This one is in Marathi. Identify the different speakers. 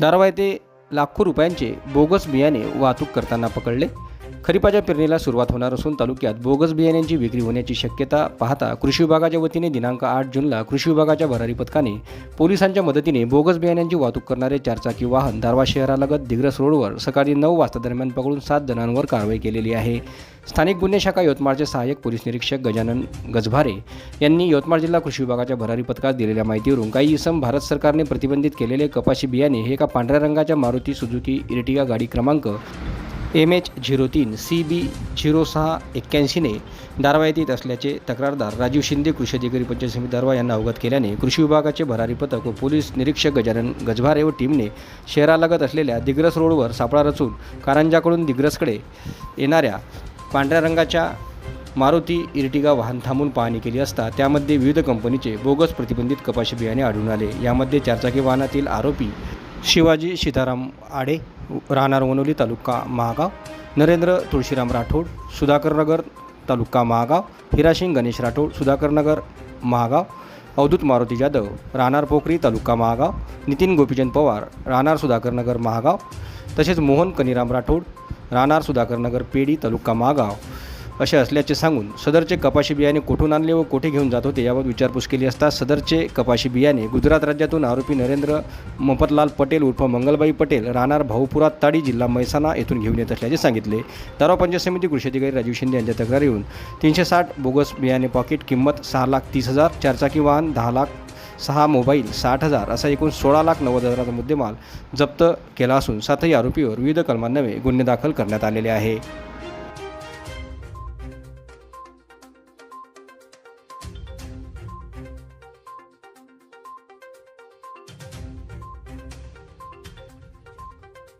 Speaker 1: दारवा येथे लाखो रुपयांचे बोगस बियाणे वाहतूक करताना पकडले. खरीपाच्या पेरणीला सुरुवात होणार असून तालुक्यात बोगस बियाण्यांची विक्री होण्याची शक्यता पाहता कृषी विभागाच्या वतीने दिनांक आठ जूनला कृषी विभागाच्या भरारी पथकाने पोलिसांच्या मदतीने बोगस बियाण्यांची वाहतूक करणारे चारचाकी वाहन दारवा शहरालगत दिग्रस रोडवर सकाळी नऊ वाजता दरम्यान पकडून सात जणांवर कारवाई केलेली आहे. स्थानिक गुन्हे शाखा यवतमाळचे सहाय्यक पोलीस निरीक्षक गजानन गजभारे यांनी यवतमाळ जिल्हा कृषी विभागाच्या भरारी पथकात दिलेल्या माहितीवरून काही इसम भारत सरकारने प्रतिबंधित केलेले कपाशी बियाणे हे एका पांढऱ्या रंगाच्या मारुती सुझुकी इर्टिगा गाडी क्रमांक एम एच झिरो तीन सी बी झिरो सहा एक्क्याऐंशीने दारवायत येत असल्याचे तक्रारदार राजीव शिंदे कृषी अधिकारी पंचायत समिती दारवा यांना अवगत केल्याने कृषी विभागाचे भरारी पथक व पोलीस निरीक्षक गजानन गजभारे व टीमने शहरालगत असलेल्या दिग्रस रोडवर सापळा रचून कारंजाकडून दिग्रसकडे येणाऱ्या पांढऱ्या रंगाच्या मारुती इर्टिगा वाहन थांबून पाहणी केली असता त्यामध्ये विविध कंपनीचे बोगस प्रतिबंधित कपाशी बियाणे आढळून आले. यामध्ये चारचाकी वाहनातील आरोपी शिवाजी सीताराम आडे राहणार वनोली तालुका महागाव नरेंद्र तुळशीराम राठोड सुधाकरनगर तालुका महागाव हिराशिंग गणेश राठोड सुधाकर नगर महागाव अवधूत मारुती जाधव राहणार पोखरी तालुका महागाव नितीन गोपीचंद पवार राहणार सुधाकरनगर महागाव तसेच मोहन कनिराम राठोड राहणार सुधाकर नगर पेडी तालुका मागाव. असे असल्याचे सांगून सदरचे कपाशी बियाणे कुठून आणले व कोठे घेऊन जात होते याबाबत विचारपूस केली असता सदरचे कपाशी बियाणे गुजरात राज्यातून आरोपी नरेंद्र मफतलाल पटेल उर्फ मंगलबाई पटेल राहणार भाऊपुरा ताडी जिल्हा मैसाना येथून घेऊन येत असल्याचे सांगितले. ताराव पंचायत समिती कृषी अधिकारी राजीव शिंदे यांच्या तक्रार येऊन तीनशे साठ बोगस बियाणे पॉकेट किंमत सहा लाख तीस हजार चारचाकी वाहन दहा लाख सहा मोबाईल साठ हजार असा एकूण सोळा लाख नव्वद हजाराचा मुद्देमाल जप्त केला असून सातही आरोपीवर विविध कलमांनवे गुन्हे दाखल करण्यात आलेले आहे.